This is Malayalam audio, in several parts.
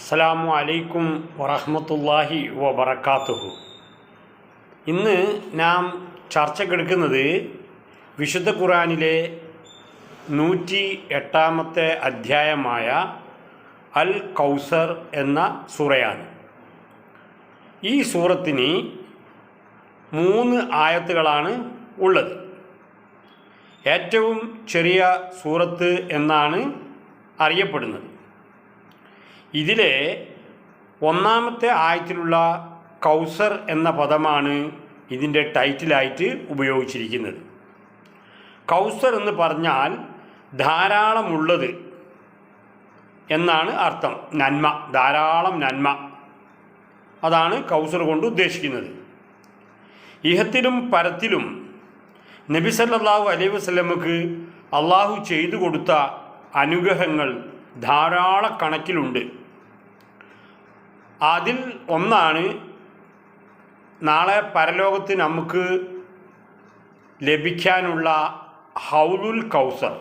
അസ്സലാമു അലൈക്കും വറഹമത്തല്ലാഹി വബറകാതുഹു. ഇന്ന് നാം ചർച്ചക്കെടുക്കുന്നത് വിശുദ്ധ ഖുറാനിലെ നൂറ്റി എട്ടാമത്തെ അധ്യായമായ അൽ കൗസർ എന്ന സൂറയാണ്. ഈ സൂറത്തിന് മൂന്ന് ആയത്തുകളാണ് ഉള്ളത്. ഏറ്റവും ചെറിയ സൂറത്ത് എന്നാണ് അറിയപ്പെടുന്നത്. ഇതിലെ ഒന്നാമത്തെ ആയത്തിലുള്ള കൗസർ എന്ന പദമാണ് ഇതിന്റെ ടൈറ്റിലായിട്ട് ഉപയോഗിച്ചിരിക്കുന്നത്. കൗസർ എന്ന് പറഞ്ഞാൽ ധാരാളമുള്ളത് എന്നാണ് അർത്ഥം. നന്മ ധാരാളം നന്മ. അതാണ് കൗസർ കൊണ്ട് ഉദ്ദേശിക്കുന്നത്. ഇഹത്തിലും പരത്തിലും നബി സല്ലല്ലാഹു അലൈഹി വസല്ലമക്ക് അള്ളാഹു ചെയ്തു കൊടുത്ത അനുഗ്രഹങ്ങൾ ധാരാളക്കണക്കിലുണ്ട് അതിൽ ഒന്നാണ് നാളെ പരലോകത്ത് നമുക്ക് ലഭിക്കാനുള്ള ഹൗലുൽ കൗസർ.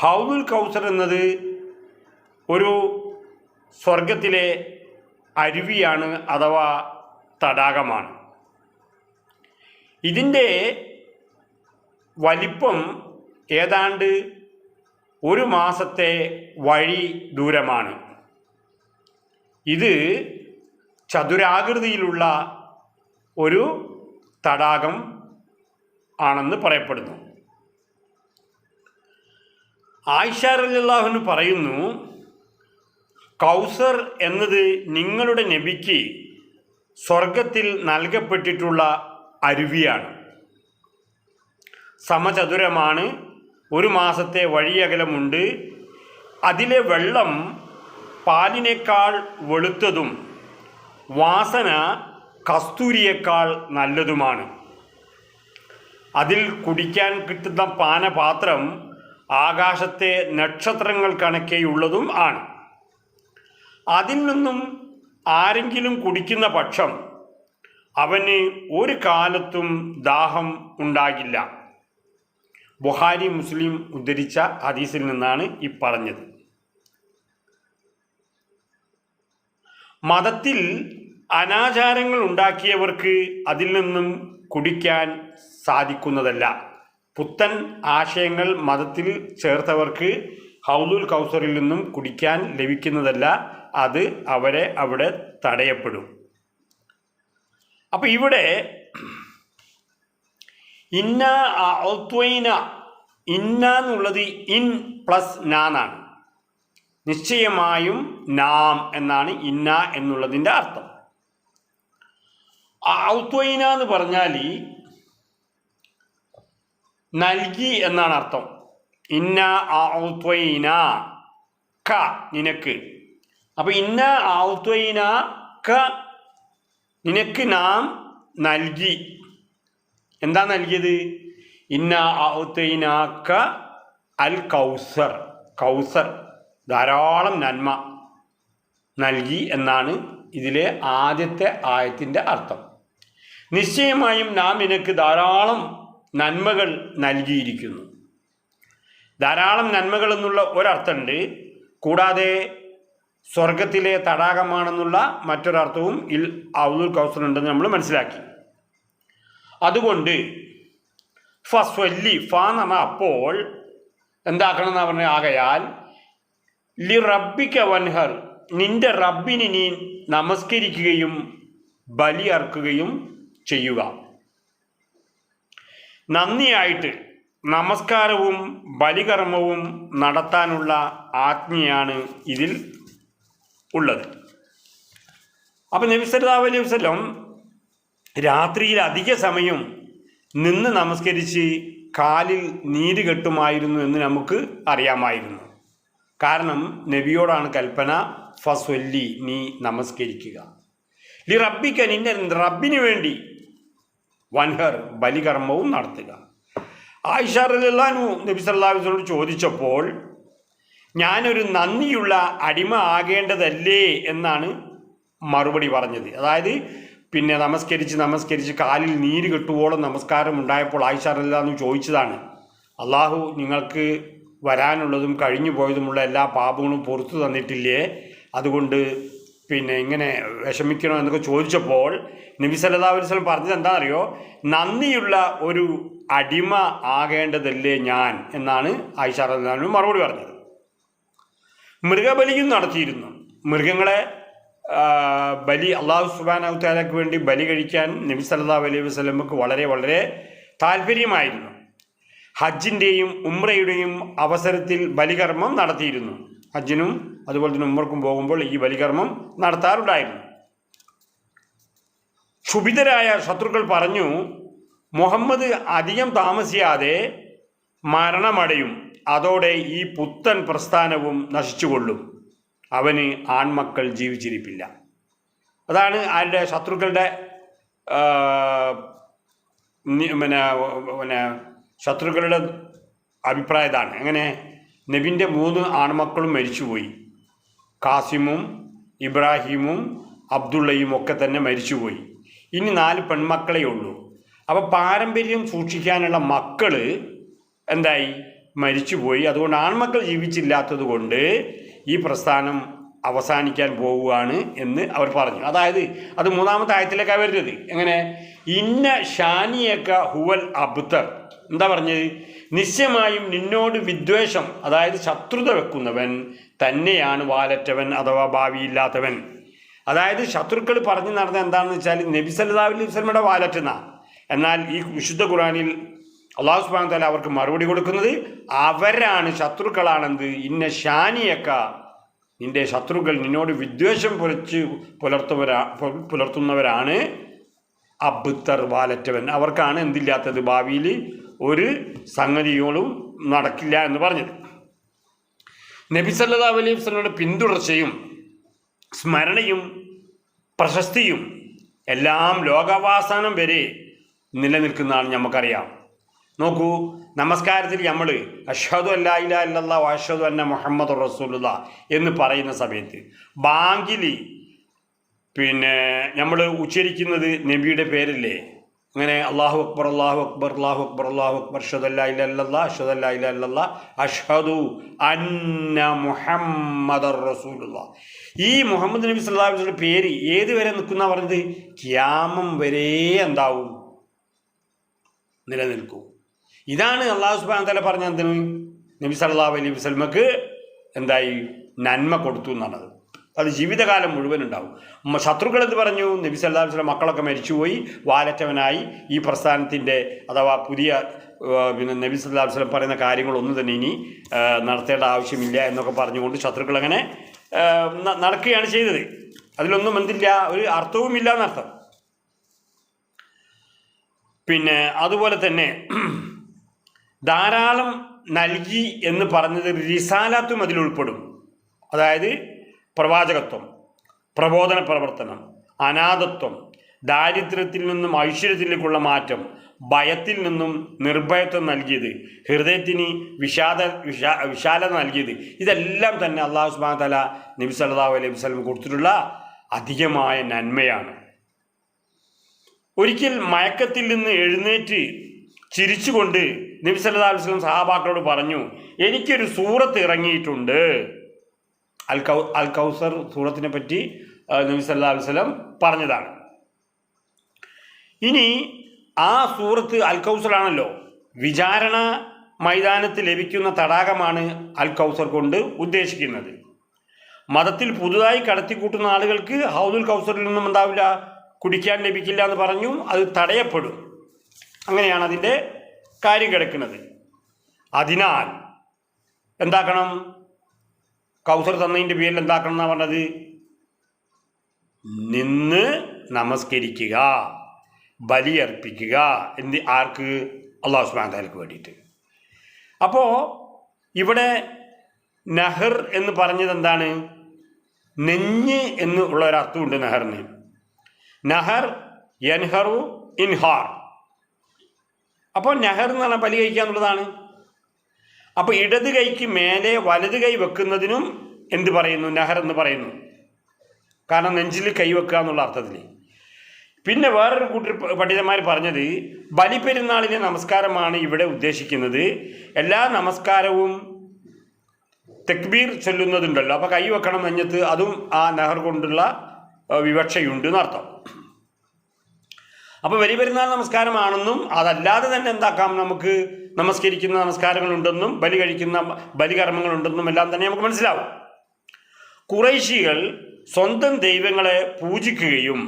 ഹൗലുൽ കൗസർ എന്നത് ഒരു സ്വർഗത്തിലെ അരുവിയാണ് അഥവാ തടാകമാണ്. ഇതിന്റെ വലിപ്പം ഏതാണ്ട് ഒരു മാസത്തെ വഴി ദൂരമാണ്. ഇത് ചതുരാകൃതിയിലുള്ള ഒരു തടാകം ആണെന്ന് പറയപ്പെടുന്നു. ആയിഷ റലിള്ളാഹുന് പറയുന്നു കൗസർ എന്നത് നിങ്ങളുടെ നബിക്ക് സ്വർഗത്തിൽ നൽകപ്പെട്ടിട്ടുള്ള അരുവിയാണ്. സമചതുരമാണ് ഒരു മാസത്തെ വഴിയകലമുണ്ട്. അതിലെ വെള്ളം പാലിനേക്കാൾ വെളുത്തതും വാസന കസ്തൂരിയേക്കാൾ നല്ലതുമാണ്. അതിൽ കുടിക്കാൻ കിട്ടുന്ന പാനപാത്രം ആകാശത്തെ നക്ഷത്രങ്ങൾ കണക്കെയുള്ളതും ആണ്. അതിൽ നിന്നും ആരെങ്കിലും കുടിക്കുന്ന പക്ഷം അവന് ഒരു കാലത്തും ദാഹം ഉണ്ടാകില്ല. ബുഹാരി മുസ്ലിം ഉദ്ധരിച്ച ഹദീസിൽ നിന്നാണ് ഈ പറഞ്ഞത്. മതത്തിൽ അനാചാരങ്ങൾ ഉണ്ടാക്കിയവർക്ക് അതിൽ നിന്നും കുടിക്കാൻ സാധിക്കുന്നതല്ല. പുത്തൻ ആശയങ്ങൾ മതത്തിൽ ചേർത്തവർക്ക് ഹൗലുൽ കൗസറിൽ നിന്നും കുടിക്കാൻ ലഭിക്കുന്നതല്ല അത് അവരെ അവിടെ തടയപ്പെടും. അപ്പോൾ ഇവിടെ ഇന്ന ഔത്വൈന ഇന്ന എന്നുള്ളത് ഇൻ പ്ലസ് നാന്നാണ് നിശ്ചയമായും നാം എന്നാണ് ഇന്ന എന്നുള്ളതിന്റെ അർത്ഥം. ഔത്വൈന എന്ന് പറഞ്ഞാൽ നൽകി എന്നാണ് അർത്ഥം. ഇന്ന ഔത്വൈന ക നിനക്ക്. അപ്പൊ ഇന്ന ഔത്വൈന ക നിനക്ക് നാം നൽകി. എന്താ നൽകിയത്? ഇന്ന ഔത്തൈനാക്ക അൽ കൗസർ കൗസർ ധാരാളം നന്മ നൽകി എന്നാണ് ഇതിലെ ആദ്യത്തെ ആയത്തിന്റെ അർത്ഥം. നിശ്ചയമായും നാം നിനക്ക് ധാരാളം നന്മകൾ നൽകിയിരിക്കുന്നു. ധാരാളം നന്മകൾ എന്നുള്ള ഒരർത്ഥമുണ്ട്. കൂടാതെ സ്വർഗത്തിലെ തടാകമാണെന്നുള്ള മറ്റൊരർത്ഥവും ഇൽ ഔദുൽ കൗസർ ഉണ്ടെന്ന് നമ്മൾ മനസ്സിലാക്കി. അതുകൊണ്ട് ഫസ്വല്ലി ഫ പറഞ്ഞാൽ അപ്പോൾ എന്താക്കണം എന്ന് പറഞ്ഞ? ആകയാൽ ലി റബ്ബിക്ക വൻഹർ നിന്റെ റബ്ബിന് നീ നമസ്കരിക്കുകയും ബലി അർക്കുകയും ചെയ്യുക. നന്ദിയായിട്ട് നമസ്കാരവും ബലികർമ്മവും നടത്താനുള്ള ആജ്ഞയാണ് ഇതിൽ ഉള്ളത്. അപ്പം നബി സല്ലല്ലാഹു അലൈഹി വസല്ലം രാത്രിയിൽ അധിക സമയം നിന്ന് നമസ്കരിച്ച് കാലിൽ നീര് കെട്ടുമായിരുന്നു എന്ന് നമുക്ക് അറിയാമായിരുന്നു. കാരണം നബിയോടാണ് കൽപ്പന ഫസ്വല്ലി നീ നമസ്കരിക്കുക. ലി റബ്ബിക്ക നിന്റെ റബ്ബിന് വേണ്ടി വൻഹർ ബലികർമ്മവും നടത്തുക. ആയിഷ നബി സല്ലാസ്ലോട് ചോദിച്ചപ്പോൾ ഞാനൊരു നന്ദിയുള്ള അടിമ ആകേണ്ടതല്ലേ? എന്നാണ് മറുപടി പറഞ്ഞത്. അതായത് പിന്നെ നമസ്കരിച്ച് നമസ്കരിച്ച് കാലിൽ നീര് കെട്ടുവോളം നമസ്കാരം ഉണ്ടായപ്പോൾ ആയിഷ എന്ന് ചോദിച്ചതാണ് അള്ളാഹു നിങ്ങൾക്ക് വരാനുള്ളതും കഴിഞ്ഞു പോയതുമുള്ള എല്ലാ പാപങ്ങളും പുറത്തു തന്നിട്ടില്ലേ? അതുകൊണ്ട് പിന്നെ ഇങ്ങനെ വിഷമിക്കണോ എന്നൊക്കെ ചോദിച്ചപ്പോൾ നബി സല്ലല്ലാഹു അലൈഹി വസല്ലം പറഞ്ഞത് എന്താണെന്നറിയോ? നന്ദിയുള്ള ഒരു അടിമ ആകേണ്ടതല്ലേ ഞാൻ? എന്നാണ് ആയിഷ റളിയല്ലാഹു മറുപടി പറഞ്ഞത്. മൃഗബലിയും നടത്തിയിരുന്നു. മൃഗങ്ങളെ ബലി അള്ളാഹു സുബാനഹു താലയ്ക്ക് വേണ്ടി ബലി കഴിക്കാൻ നബി സല്ലാ അലൈഹി വസല്ലമക്ക് വളരെ വളരെ താല്പര്യമായിരുന്നു. ഹജ്ജിന്റെയും ഉമ്രയുടെയും അവസരത്തിൽ ബലികർമ്മം നടത്തിയിരുന്നു. ഹജ്ജിനും അതുപോലെ തന്നെ ഉമ്മർക്കും പോകുമ്പോൾ ഈ ബലികർമ്മം നടത്താറുണ്ടായിരുന്നു. ക്ഷുഭിതരായ ശത്രുക്കൾ പറഞ്ഞു മുഹമ്മദ് അധികം താമസിയാതെ മരണമടയും. അതോടെ ഈ പുത്തൻ പ്രസ്ഥാനവും നശിച്ചുകൊള്ളും. അവന് ആൺമക്കൾ ജീവിച്ചിരിപ്പില്ല. അതാണ് ആരുടെ ശത്രുക്കളുടെ പിന്നെ പിന്നെ ശത്രുക്കളുടെ അഭിപ്രായം അങ്ങനെ നബിന്റെ മൂന്ന് ആൺമക്കളും മരിച്ചുപോയി. കാസിമും ഇബ്രാഹിമും അബ്ദുള്ളയും ഒക്കെ തന്നെ മരിച്ചുപോയി. ഇനി നാല് പെൺമക്കളേ ഉള്ളൂ. അപ്പോൾ പാരമ്പര്യം സൂക്ഷിക്കാനുള്ള മക്കൾ എന്തായി? മരിച്ചുപോയി. അതുകൊണ്ട് ആൺമക്കൾ ജീവിച്ചില്ലാത്തത് കൊണ്ട് ഈ പ്രസ്ഥാനം അവസാനിക്കാൻ പോവുകയാണ് എന്ന് അവർ പറഞ്ഞു. അതായത് അത് മൂന്നാമത്തെ ആയത്തിലേക്കാണ് വരുന്നത്. എങ്ങനെ? ഇന്ന ഷാനിയക്ക ഹുവൽ അബ്തർ. എന്താ പറഞ്ഞത്? നിശ്ചയമായും നിന്നോട് വിദ്വേഷം അതായത് ശത്രുത വെക്കുന്നവൻ തന്നെയാണ് വാലറ്റവൻ അഥവാ ഭാവിയില്ലാത്തവൻ. അതായത് ശത്രുക്കൾ പറഞ്ഞു നടന്ന എന്താണെന്ന് വെച്ചാൽ നബി സല്ലല്ലാഹു അലൈഹി വസല്ലമയുടെ വാലറ്റുന്ന എന്നാൽ ഈ വിശുദ്ധ ഖുറാനിൽ അള്ളാഹു സുബ്ഹാനഹു തല അവർക്ക് മറുപടി കൊടുക്കുന്നത് അവരാണ് ശത്രുക്കളാണെന്ത് ഇന്ന ഷാനിയക്ക നിന്റെ ശത്രുക്കൾ നിന്നോട് വിദ്വേഷം പുലച്ച് പുലർത്തുവരാ പുലർത്തുന്നവരാണ് അബ്ദർ വാലറ്റവൻ. അവർക്കാണ് എന്തില്ലാത്തത് ഭാവിയിൽ ഒരു സംഗതികളും നടക്കില്ല എന്ന് പറഞ്ഞത്. നബി സല്ലാ അലൈഹി പിന്തുടർച്ചയും സ്മരണയും പ്രശസ്തിയും എല്ലാം ലോകാവസാനം വരെ നിലനിൽക്കുന്നതാണ് നമുക്കറിയാം നോക്കൂ നമസ്കാരത്തിൽ നമ്മൾ അഷദു അല്ലാ അല്ലല്ല അഷദു അന്ന മുഹമ്മദ് റസൂലുള്ള എന്ന് പറയുന്ന സമയത്ത് ബാങ്കിലി പിന്നെ നമ്മൾ ഉച്ചരിക്കുന്നത് നബിയുടെ പേരല്ലേ? അങ്ങനെ അള്ളാഹു അക്ബർ അള്ളാഹു അക്ബർ അള്ളാഹു അക്ബർ അള്ളാഹു അക്ബർ അഷദല്ലാ ഇല്ലല്ലാ അഷദല്ലാ അല്ലല്ല അഷ്ഹദു അന്ന മുഹമ്മദ് റസൂലുള്ള. ഈ മുഹമ്മദ് നബി വസല്ലം പേര് ഏത് വരെ നിൽക്കുന്ന പറഞ്ഞത്? ക്യാമം വരെ എന്താവും? നിലനിൽക്കും. ഇതാണ് അള്ളാഹു സുബ്ഹാനഹു തആല പറഞ്ഞ എന്തിന് നബി സല്ലല്ലാഹു അലൈഹി വസല്ലമക്ക് എന്തായി? നന്മ കൊടുത്തു എന്നാണത് അത് ജീവിതകാലം മുഴുവൻ ഉണ്ടാവും. ശത്രുക്കൾ എന്ത് പറഞ്ഞു? നബി അലൈഹി വസല്ലം മക്കളൊക്കെ മരിച്ചുപോയി. വാലറ്റവനായി. ഈ പ്രസ്ഥാനത്തിന്റെ അഥവാ പുതിയ പിന്നെ നബി അലൈഹി വസല്ലം പറയുന്ന കാര്യങ്ങളൊന്നും തന്നെ ഇനി നടത്തേണ്ട ആവശ്യമില്ല എന്നൊക്കെ പറഞ്ഞുകൊണ്ട് ശത്രുക്കൾ അങ്ങനെ നടക്കുകയാണ് ചെയ്തത്. അതിലൊന്നും എന്തില്ല? ഒരു അർത്ഥവുമില്ല എന്നർത്ഥം. പിന്നെ അതുപോലെ തന്നെ ധാരാളം നൽകി എന്ന് പറഞ്ഞത് റിസാലാത്തും അതിൽ ഉൾപ്പെടും. അതായത് പ്രവാചകത്വം പ്രബോധന പ്രവർത്തനം അനാഥത്വം ദാരിദ്ര്യത്തിൽ നിന്നും ഐശ്വര്യത്തിലേക്കുള്ള മാറ്റം ഭയത്തിൽ നിന്നും നിർഭയത്വം നൽകിയത് ഹൃദയത്തിന് വിഷാദ വിഷാ വിശാലത നൽകിയത്. ഇതെല്ലാം തന്നെ അള്ളാഹു സുബാൻ തല നബി സല്ലല്ലാഹു അലൈഹി വസല്ലം കൊടുത്തിട്ടുള്ള അധികമായ നന്മയാണ്. ഒരിക്കൽ മയക്കത്തിൽ നിന്ന് എഴുന്നേറ്റ് ചിരിച്ചുകൊണ്ട് നബി സല്ലല്ലാഹു അലൈഹി വസല്ലം സഹാബാക്കളോട് പറഞ്ഞു എനിക്കൊരു സൂറത്ത് ഇറങ്ങിയിട്ടുണ്ട്. അൽ കൗ അൽ കൗസർ സൂറത്തിനെ പറ്റി നബി പറഞ്ഞതാണ്. ഇനി ആ സൂറത്ത് അൽ കൗസറാണല്ലോ വിചാരണ മൈതാനത്ത് ലഭിക്കുന്ന തടാകമാണ് അൽ കൗസർ കൊണ്ട് ഉദ്ദേശിക്കുന്നത്. മതത്തിൽ പുതുതായി കടത്തിക്കൂട്ടുന്ന ആളുകൾക്ക് ഹൗദുൽ കൗസറിൽ നിന്നും ഉണ്ടാവില്ല കുടിക്കാൻ ലഭിക്കില്ല എന്ന് പറഞ്ഞു അത് തടയപ്പെടും. അങ്ങനെയാണ് അതിന്റെ കാര്യം കിടക്കുന്നത്. അതിനാൽ എന്താക്കണം? കൗസർ തന്നതിന്റെ പേരിൽ എന്താക്കണം എന്നാണ് പറഞ്ഞത്? നിന്ന് നമസ്കരിക്കുക ബലിയർപ്പിക്കുക എന്ത് ആർക്ക്? അള്ളാഹു സുബ്ഹാനഹു തആലയ്ക്ക് വേണ്ടിയിട്ട്. അപ്പോൾ ഇവിടെ നഹർ എന്ന് പറഞ്ഞത് എന്താണ്? നെഞ്ഞ് എന്ന് ഉള്ള ഒരു അർത്ഥമുണ്ട് നഹറിന്. നഹർ യൻഹറു ഇൻഹാർ. അപ്പോൾ നെഹർ എന്ന് പറഞ്ഞാൽ ബലി കഴിക്കുക എന്നുള്ളതാണ്. അപ്പോൾ ഇടത് കൈക്ക് മേലെ വലത് കൈ വെക്കുന്നതിനും എന്ത് പറയുന്നു? നെഹർ എന്ന് പറയുന്നു. കാരണം നെഞ്ചിൽ കൈ വെക്കുക എന്നുള്ള അർത്ഥത്തിൽ പിന്നെ വേറൊരു കൂട്ടർ പണ്ഡിതന്മാർ പറഞ്ഞത് ബലിപ്പെരുന്നാളിന്റെ നമസ്കാരമാണ് ഇവിടെ ഉദ്ദേശിക്കുന്നത്. എല്ലാ നമസ്കാരവും തെക്ബീർ ചൊല്ലുന്നതുണ്ടല്ലോ. അപ്പോൾ കൈ വെക്കണം നെഞ്ഞത്ത്. അതും ആ നെഹർ കൊണ്ടുള്ള വിവക്ഷയുണ്ട് എന്നർത്ഥം. അപ്പോൾ വലിയ പെരുന്നാൾ നമസ്കാരമാണെന്നും അതല്ലാതെ തന്നെ എന്താക്കാം നമുക്ക് നമസ്കരിക്കുന്ന നമസ്കാരങ്ങളുണ്ടെന്നും ബലി കഴിക്കുന്ന ബലികർമ്മങ്ങളുണ്ടെന്നും എല്ലാം തന്നെ നമുക്ക് മനസ്സിലാവും. കുറേശികൾ സ്വന്തം ദൈവങ്ങളെ പൂജിക്കുകയും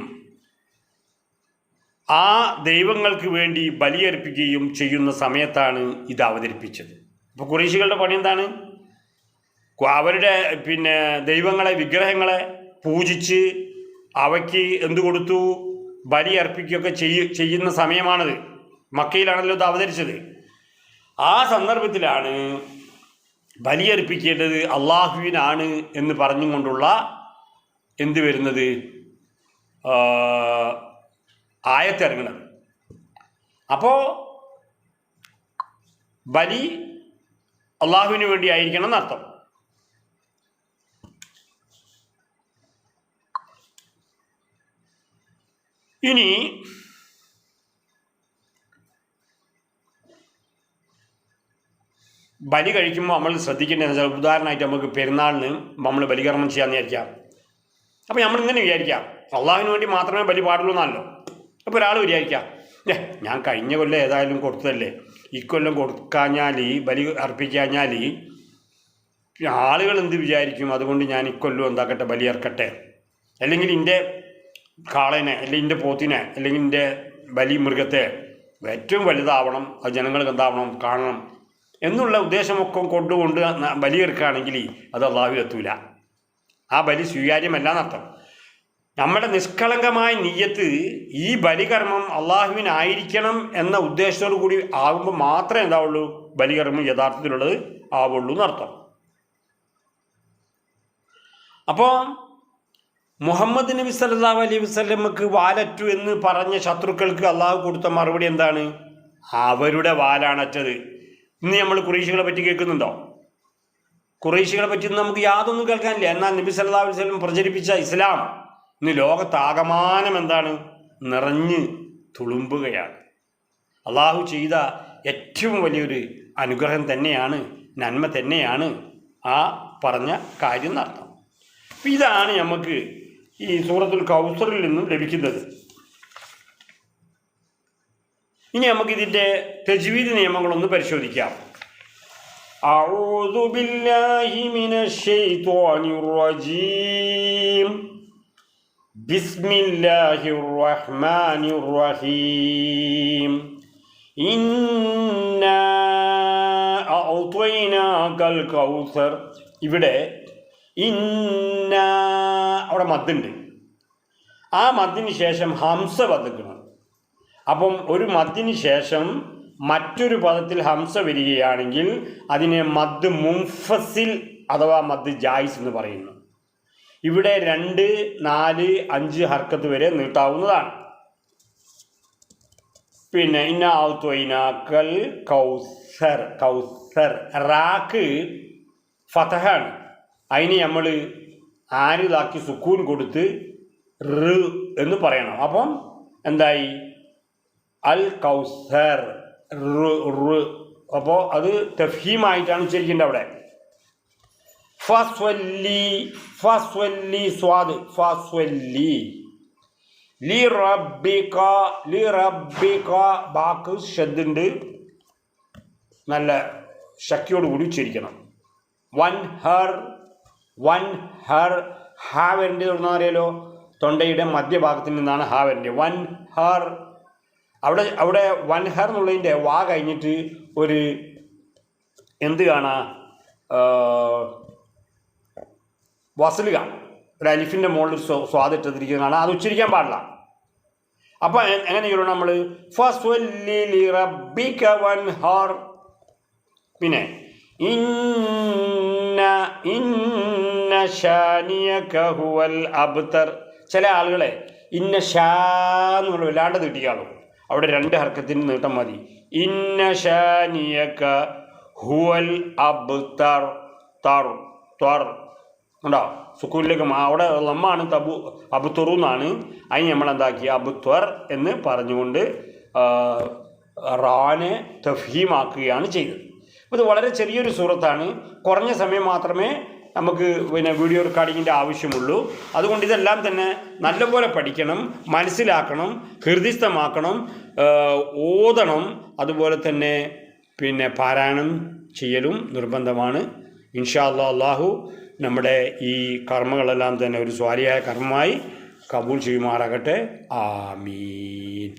ആ ദൈവങ്ങൾക്ക് വേണ്ടി ബലിയർപ്പിക്കുകയും ചെയ്യുന്ന സമയത്താണ് ഇത് അവതരിപ്പിച്ചത്. അപ്പോൾ കുറേശികളുടെ പണി എന്താണ്? അവരുടെ പിന്നെ ദൈവങ്ങളെ വിഗ്രഹങ്ങളെ പൂജിച്ച് അവയ്ക്ക് എന്തു കൊടുത്തു? ബലി അർപ്പിക്കുകയൊക്കെ ചെയ്യ ചെയ്യുന്ന സമയമാണത്. മക്കയിലാണല്ലോ ഇത് അവതരിച്ചത്. ആ സന്ദർഭത്തിലാണ് ബലിയർപ്പിക്കേണ്ടത് അള്ളാഹുവിനാണ് എന്ന് പറഞ്ഞുകൊണ്ടുള്ള എന്ത് വരുന്നത്? ആയത്തിറങ്ങണം അപ്പോൾ ബലി അള്ളാഹുവിന് വേണ്ടി ആയിരിക്കണം എന്നർത്ഥം. ഇനി ബലി കഴിക്കുമ്പോൾ നമ്മൾ ശ്രദ്ധിക്കേണ്ടതെന്ന് വെച്ചാൽ ഉദാഹരണമായിട്ട് നമുക്ക് പെരുന്നാളിന് നമ്മൾ ബലികർമ്മം ചെയ്യാമെന്ന് വിചാരിക്കാം. അപ്പോൾ നമ്മൾ ഇങ്ങനെ വിചാരിക്കാം. അള്ളാഹുവിന് വേണ്ടി മാത്രമേ ബലി പാടുള്ളൂ എന്നല്ലോ. അപ്പോൾ ഒരാൾ വിചാരിക്കാം ഏ ഞാൻ കഴിഞ്ഞ കൊല്ലം ഏതായാലും കൊടുത്തതല്ലേ? ഇക്കൊല്ലം കൊടുക്കാഞ്ഞാൽ ബലി അർപ്പിക്കാഞ്ഞാൽ ആളുകൾ എന്ത് വിചാരിക്കും? അതുകൊണ്ട് ഞാൻ ഇക്കൊല്ലം എന്താക്കട്ടെ ബലി ഇറക്കട്ടെ അല്ലെങ്കിൽ എന്റെ കാളനെ അല്ലെങ്കിൽ എന്റെ പോത്തിനെ അല്ലെങ്കിൽ എന്റെ ബലി മൃഗത്തെ ഏറ്റവും വലുതാവണം അത് ജനങ്ങൾക്ക് എന്താവണം കാണണം എന്നുള്ള ഉദ്ദേശമൊക്കെ കൊണ്ടുകൊണ്ട് ബലിയെടുക്കുകയാണെങ്കിൽ അത് അള്ളാഹു എത്തൂല. ആ ബലി സ്വീകാര്യമല്ല എന്നർത്ഥം നമ്മുടെ നിഷ്കളങ്കമായ നീയത്ത് ഈ ബലികർമ്മം അള്ളാഹുവിനായിരിക്കണം എന്ന ഉദ്ദേശത്തോടു കൂടി ആകുമ്പോൾ മാത്രമേ എന്താവുള്ളൂ? ബലികർമ്മം യഥാർത്ഥത്തിലുള്ളത് ആവുള്ളൂ എന്നർത്ഥം. അപ്പോൾ മുഹമ്മദ് നബി സല്ലാ അലൈഹി വസ്ലമക്ക് വാലറ്റു എന്ന് പറഞ്ഞ ശത്രുക്കൾക്ക് അള്ളാഹു കൊടുത്ത മറുപടി എന്താണ്? അവരുടെ വാലാണച്ചത് ഇന്ന് നമ്മൾ കുറേശികളെ പറ്റി കേൾക്കുന്നുണ്ടോ? കുറേശികളെ പറ്റി നമുക്ക് യാതൊന്നും കേൾക്കാനില്ല. എന്നാൽ നബി സല്ലാ അലൈഹി വസല്ലം പ്രചരിപ്പിച്ച ഇസ്ലാം ഇന്ന് ലോകത്താകമാനം എന്താണ്? നിറഞ്ഞ് തുളുമ്പുകയാണ്. അള്ളാഹു ചെയ്ത ഏറ്റവും വലിയൊരു അനുഗ്രഹം തന്നെയാണ് നന്മ തന്നെയാണ് ആ പറഞ്ഞ കാര്യം നടത്തം ഇതാണ് നമുക്ക് ഈ സൂറത്തുൽ കൗസറിൽ നിന്നും ലഭിക്കുന്നത് ഇനി നമുക്ക് ഇതിൻ്റെ തജ്വീദ് നിയമങ്ങളൊന്ന് പരിശോധിക്കാം أعوذ بالله من الشيطان الرجيم بسم الله الرحمن الرحيم إنا أعطيناك الكوثر ഇവിടെ ഇന്ന അവിടെ മദ്ദുണ്ട്. ആ മദ്ദിന് ശേഷം ഹംസ പതുക്കണം അപ്പം ഒരു മദ്ദിന് ശേഷം മറ്റൊരു പദത്തിൽ ഹംസ വരികയാണെങ്കിൽ അതിനെ മദ് മുംഫസിൽ അഥവാ മദ് ജായിസ് എന്ന് പറയുന്നു. ഇവിടെ രണ്ട് നാല് അഞ്ച് ഹർക്കത്ത് വരെ നീട്ടാവുന്നതാണ്. പിന്നെ ഇന്ന ഔത്വൈനാക്കൽ കൗസർ കൗസർ റാക്ക് ഫതഹാണ്. അതിന് നമ്മൾ ആരിതാക്കി സുക്കൂൻ കൊടുത്ത് റ് എന്ന് പറയണം. അപ്പം എന്തായി? അൽ കൗസർ അപ്പോൾ അത് തഫീമായിട്ടാണ് ഉച്ചരിക്കേണ്ടത് അവിടെ. ഫസ്വല്ലി ഫസ്വല്ലി സ്വാദ് ഫസ്വല്ലി. ലി റബ്ബിക ലി റബ്ബിക. ബാക്ക് ഷെദ്ണ്ട് നല്ല ശക്തിയോടുകൂടി ഉച്ചരിക്കണം. വൻ ഹർ വൻ ഹർ ഹാ വരേണ്ടി എവിടുന്നാ അറിയാലോ? തൊണ്ടയുടെ മധ്യഭാഗത്തിൽ നിന്നാണ് ഹാ വരേണ്ടത് വൺ ഹർ അവിടെ അവിടെ വൺ ഹർ എന്നുള്ളതിന്റെ വാ കഴിഞ്ഞിട്ട് ഒരു എന്ത് കാണാ? വസൽ കാണാം. ഒരു അലിഫിന്റെ മുകളിൽ സ്വ സ്വാദിട്ടതിരിക്കുന്ന കാണാം. അത് ഉച്ചരിക്കാൻ പാടില്ല. അപ്പോൾ എങ്ങനെയുള്ളൂ നമ്മൾ ഫസ്വല്ലി റബ്ബിക വൻ ഹർ പിന്നെ ഇന്ന ഇന്ന ഷാനിയക ഹുവൽ അബ്തർ. ചില ആളുകളെ ഇന്ന ഷാ എന്നുള്ള വല്ലാണ്ട് നീട്ടിക്കാളും അവിടെ രണ്ട് ഹർക്കത്തിന് നീട്ടം മതി. ഇന്ന ഷാനിയക ഹുവൽ അബ്തർ. തർ ത്വർ. ഉണ്ടോ സുക്കൂലിലേക്ക് അവിടെ ലമ്മാണ് തബു അബുത്തുറു എന്നാണ്. അതിന് നമ്മളെന്താക്കി അബുത്വർ എന്ന് പറഞ്ഞുകൊണ്ട് റാനെ തഫീമാക്കുകയാണ് ചെയ്തത്. ഇത് വളരെ ചെറിയൊരു സൂറത്താണ് കുറഞ്ഞ സമയം മാത്രമേ നമുക്ക് പിന്നെ വീഡിയോ റെക്കോർഡിങ്ങിന്റെ ആവശ്യമുള്ളൂ. അതുകൊണ്ട് ഇതെല്ലാം തന്നെ നല്ലപോലെ പഠിക്കണം മനസ്സിലാക്കണം ഹൃദിസ്ഥമാക്കണം ഓതണം അതുപോലെ തന്നെ പിന്നെ പാരായണം ചെയ്യലും നിർബന്ധമാണ്. ഇൻഷാ അല്ലാ അള്ളാഹു നമ്മുടെ ഈ കർമ്മങ്ങളെല്ലാം തന്നെ ഒരു സ്വാരിയായ കർമ്മമായി കബൂൾ ചെയ്യുമാറാകട്ടെ. ആമീൻ.